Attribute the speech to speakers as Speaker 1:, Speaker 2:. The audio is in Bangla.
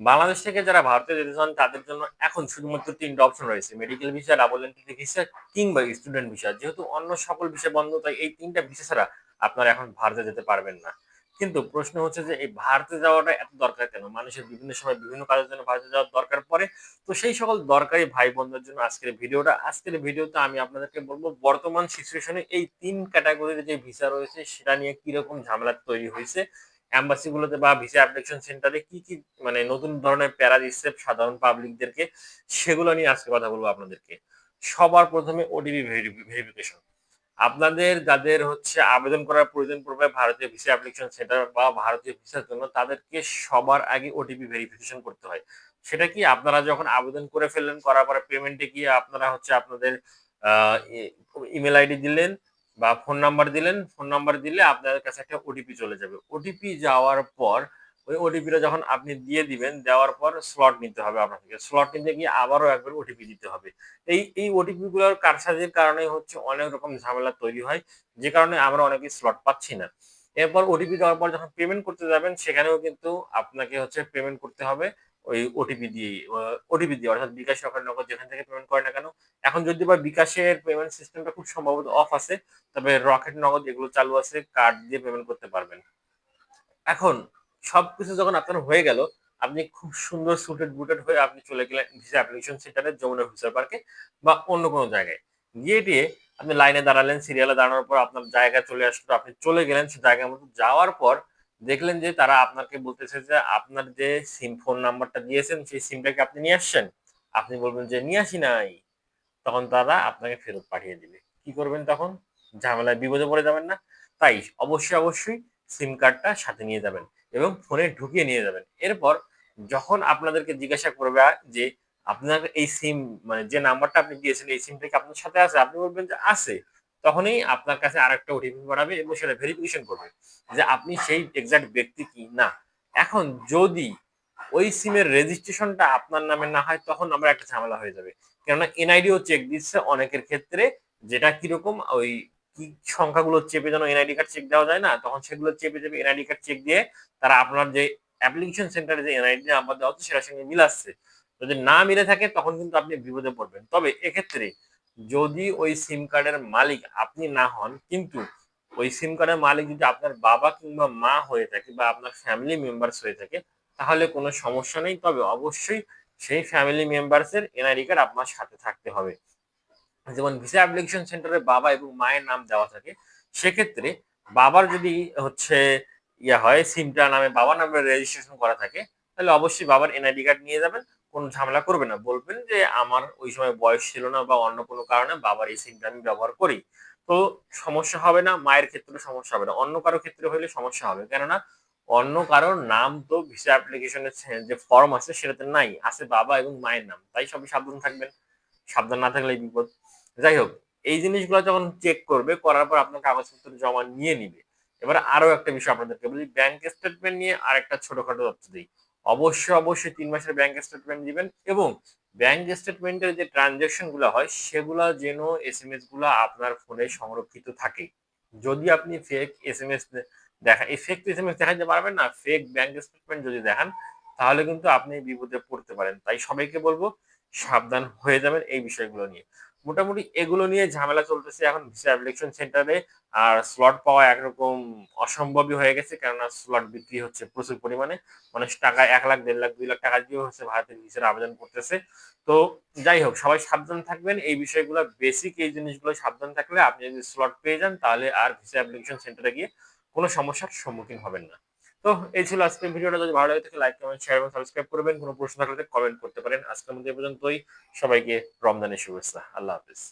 Speaker 1: বাংলাদেশ থেকে যারা ভারতে যেতে চান তাদের জন্য এখন শুধুমাত্র তিনটা অপশন রয়েছে medical visa double entry visa কিংবা স্টুডেন্ট ভিসা যেহেতু অন্য সকল ভিসা বন্ধ, তাই এই তিনটা ভিসা ছাড়া আপনারা এখন ভারতে যেতে পারবেন না। কিন্তু প্রশ্ন হচ্ছে যে, এই ভারতে যাওয়াটা এত দরকার কেন? মানুষের বিভিন্ন সময় বিভিন্ন কাজের জন্য ভারতে যাওয়ার দরকার পড়ে। তো সেই সকল দরকারি ভাই বোনদের জন্য আজকের ভিডিওটা, আজকের ভিডিওতে আমি আপনাদেরকে বলব, বর্তমান সিচুয়েশনে এই তিন ক্যাটাগরির যে ভিসা রয়েছে, সেটা নিয়ে কীরকম ঝামেলা তৈরি হয়েছে এম্বাসি গুলোতে বা ভিসা অ্যাপ্লিকেশন সেন্টারে কি কি মানে নতুন ধরনের প্যারা দিচ্ছে সাধারণ পাবলিকদেরকে সেগুলো নিয়ে আজকে কথা বলব আপনাদেরকে। সবার প্রথমে ওটিপি ভেরিফিকেশন আপনাদের যাদের হচ্ছে আবেদন করার প্রয়োজন পড়বে ভারতীয় ভিসা অ্যাপ্লিকেশন সেন্টার বা ভারতীয় ভিসার জন্য, তাদেরকে সবার আগে ওটিপি ভেরিফিকেশন করতে হয়। সেটা কি আপনারা যখন আবেদন করে ফেললেন, করার পরে পেমেন্টে গিয়ে আপনারা হচ্ছে আপনাদের ইমেল আইডি দিলেন বা ফোন নাম্বার দিলেন ফোন নাম্বার দিলে আপনাদের কাছে একটা ওটিপি চলে যাবে। ওটিপি যাওয়ার পর, ওই ওটিপিটা যখন আপনি দিয়ে দিবেন, দেওয়ার পর স্লট নিতে হবে আপনার থেকে। স্লট নিতে গিয়ে আবারও একবার ওটিপি দিতে হবে। এই এই ওটিপি গুলোর কারসাজির কারণে হচ্ছে অনেক রকম ঝামেলা তৈরি হয়, যে কারণে আমরা অনেকে স্লট পাচ্ছি না। এরপর ওটিপি দেওয়ার পর যখন পেমেন্ট করতে যাবেন, সেখানেও কিন্তু আপনাকে হচ্ছে পেমেন্ট করতে হবে। ওই ওটিপি দিয়ে ওটিপি দিয়ে, অর্থাৎ বিকাশ সরকার নগদ যেখান থেকে পেমেন্ট করে না কেন, এখন যদি বা বিকাশের পেমেন্ট সিস্টেমটা খুব সম্ভবত অফ আছে, তবে রকেট নগদ এগুলো চালু আছে কার্ড দিয়ে পেমেন্ট করতে পারবেন। এখন, সবকিছু যখন আপনার হয়ে গেল, আপনি খুব সুন্দর সুটেড বুটেড হয়ে আপনি চলে গেলেন ভিসা অ্যাপ্লিকেশন সেন্টারে, যমুনা ভিসা পার্কে বা অন্য কোনো জায়গায়। গিয়ে দিয়ে আপনি লাইনে দাঁড়ালেন সিরিয়ালে দাঁড়ানোর পর আপনার জায়গা চলে আসলো, আপনি চলে গেলেন সে জায়গার মতো যাওয়ার পর দেখলেন যে তারা আপনাকে বলতেছে যে আপনার যে সিম ফোন নাম্বারটা দিয়েছেন, সেই সিমটাকে আপনি নিয়ে আসছেন? আপনি বলবেন যে নিয়ে আসি নাই। তখন তারা আপনাকে ফেরত পাঠিয়ে দিবে। কি করবেন তখন? ঝামেলায় বিপদে পড়ে যাবেন না। তাই অবশ্যই অবশ্যই সিম কার্ডটা সাথে নিয়ে যাবেন এবং ফোনে ঢুকিয়ে নিয়ে যাবেন। এরপর যখন আপনাদেরকে জিজ্ঞাসা করবে যে আপনার এই সিম মানে যে নাম্বারটা আপনি দিয়েছেন, এই সিমটা কি আপনার সাথে আছে? আপনি বলবেন যে আছে। তখনই আপনার কাছে আর একটা ওটিপি পাঠাবে এবং সেটা ভেরিফিকেশন করবে যে আপনি সেই এক্সাক্ট ব্যক্তি কি না। এখন যদি ওই সিমের রেজিস্ট্রেশনটা আপনার নামে না হয়, তখন আমরা একটা ঝামেলা হয়ে যাবে। কেননা এনআইডিও চেক দিচ্ছে অনেকের ক্ষেত্রে, যেটা কীরকম ওই কি সংখ্যাগুলো চেপে যেন এনআইডি কার্ড চেক দেওয়া যায় না, তখন সেগুলো চেপে চেপে এনআইডি কার্ড চেক দিয়ে তারা আপনার যে অ্যাপ্লিকেশন সেন্টারে যে এনআইডি নাম্বার দেওয়া হচ্ছে, সেটার সঙ্গে মিলাচ্ছে যদি না মিলে থাকে, তখন কিন্তু আপনি বিপদে পড়বেন। তবে এক্ষেত্রে যদি ওই সিম কার্ডের মালিক আপনি না হন, কিন্তু ওই সিম কার্ডের মালিক যদি আপনার বাবা কিংবা মা হয়ে থাকে বা আপনার ফ্যামিলি মেম্বার্স হয়ে থাকে, তাহলে কোনো সমস্যা নেই। তবে অবশ্যই সেই ফ্যামিলি মেম্বার্সের এনআইডি কার্ড আপনার সাথে থাকতে হবে। যেমন ভিসা অ্যাপ্লিকেশন সেন্টারে বাবা এবং মায়ের নাম দেওয়া থাকে, সেক্ষেত্রে বাবার যদি হচ্ছে ইয়া হয় সিমটা নামে বাবার নামে রেজিস্ট্রেশন করা থাকে, তাহলে অবশ্যই বাবার এনআইডি কার্ড নিয়ে যাবেন। কোনো ঝামেলা করবে না। বলবেন যে আমার ওই সময় বয়স ছিল না বা অন্য কোনো কারণে বাবার এই সিমটা আমি ব্যবহার করি। তো সমস্যা হবে না, মায়ের ক্ষেত্রে সমস্যা হবে না। অন্য কারও ক্ষেত্রে হলে সমস্যা হবে। কেননা অন্য কারোর নাম তো ভিসা অ্যাপ্লিকেশনের যে ফর্ম আছে সেটাতে নাই, আছে বাবা এবং মায়ের নাম। তাই সবই সাবধান থাকবেন। সাবধান না থাকলে বিপদ। যাই হোক, এই জিনিসগুলো যখন চেক করবে, করার পর আপনার কাগজপত্র জমা নিয়ে নিবে। এবার আরও একটা বিষয় আপনাদেরকে বলি। ব্যাংক স্টেটমেন্ট নিয়ে আরেকটা ছোটখাটো তথ্য দিই। অবশ্যই অবশ্যই তিন মাসের ব্যাংক স্টেটমেন্ট দিবেন এবং ব্যাংক স্টেটমেন্টের যে ট্রানজেকশনগুলো হয়, সেগুলো যেন এস এম এসগুলো আপনার ফোনে সংরক্ষিত থাকে। যদি আপনি ফেক এস এম এস দেখা এই ফেক এস এম এস দেখাতে পারবেন না ফেক ব্যাংক স্টেটমেন্ট যদি দেখান, তাহলে কিন্তু আপনি বিপদে পড়তে পারেন। তাই সবাইকে বলব, সাবধান হয়ে যাবেন এই বিষয়গুলো নিয়ে। মোটামুটি এগুলো নিয়ে ঝামেলা চলতেছে এখন ভিসা অ্যাপ্লিকেশন সেন্টারে আর স্লট পাওয়া একরকম অসম্ভবই হয়ে গেছে, কেননা স্লট বিক্রি হচ্ছে প্রচুর পরিমাণে। মানুষ টাকা এক লাখ, দেড় লাখ, দুই লাখ টাকা দিয়ে হচ্ছে ভারতের ভিসার আবেদন করতেছে। তো যাই হোক, সবাই সাবধান থাকবেন। এই বিষয়গুলো বেসিক এই জিনিসগুলো সাবধান থাকলে আপনি যদি স্লট পেয়ে যান, তাহলে আর ভিসা অ্যাপ্লিকেশন সেন্টারে গিয়ে কোনো সমস্যার সম্মুখীন হবেন না। তো এই ছিল আজকের ভিডিওটা যদি ভালো লাগে থাকে লাইক কমেন্ট শেয়ার এবং সাবস্ক্রাইব করবেন। কোনো প্রশ্ন থাকলে কমেন্ট করতে পারেন। আজকের মধ্যে পর্যন্তই। সবাইকে রমজানের শুভেচ্ছা। আল্লাহ হাফিজ।